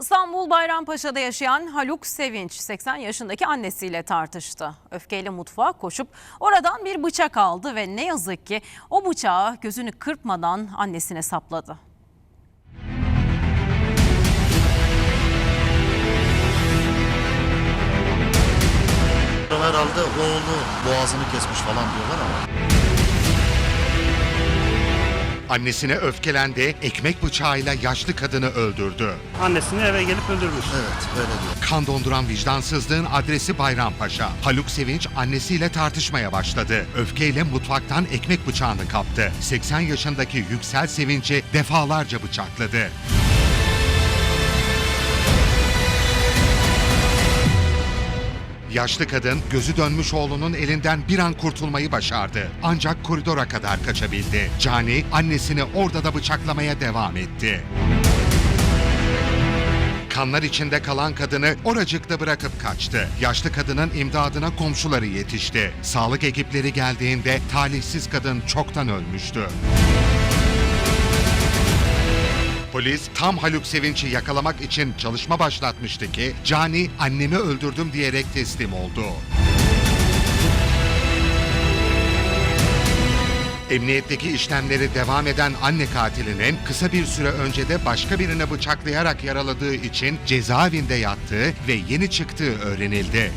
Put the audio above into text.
İstanbul Bayrampaşa'da yaşayan Haluk Sevinç 80 yaşındaki annesiyle tartıştı. Öfkeyle mutfağa koşup oradan bir bıçak aldı ve ne yazık ki o bıçağı gözünü kırpmadan annesine sapladı. Herhalde oğlu boğazını kesmiş falan diyorlar ama. Annesine öfkelendi, ekmek bıçağıyla yaşlı kadını öldürdü. Annesini eve gelip öldürmüş. Evet öyle diyor. Kan donduran vicdansızlığın adresi Bayrampaşa. Haluk Sevinç annesiyle tartışmaya başladı. Öfkeyle mutfaktan ekmek bıçağını kaptı. 80 yaşındaki Yüksel Sevinç'i defalarca bıçakladı. Yaşlı kadın gözü dönmüş oğlunun elinden bir an kurtulmayı başardı. Ancak koridora kadar kaçabildi. Cani annesini orada da bıçaklamaya devam etti. Kanlar içinde kalan kadını oracıkta bırakıp kaçtı. Yaşlı kadının imdadına komşuları yetişti. Sağlık ekipleri geldiğinde talihsiz kadın çoktan ölmüştü. Polis tam Haluk Sevinç'i yakalamak için çalışma başlatmıştı ki Cani annemi öldürdüm diyerek teslim oldu. Emniyetteki işlemleri devam eden anne katilinin kısa bir süre önce de başka birine bıçaklayarak yaraladığı için cezaevinde yattığı ve yeni çıktığı öğrenildi.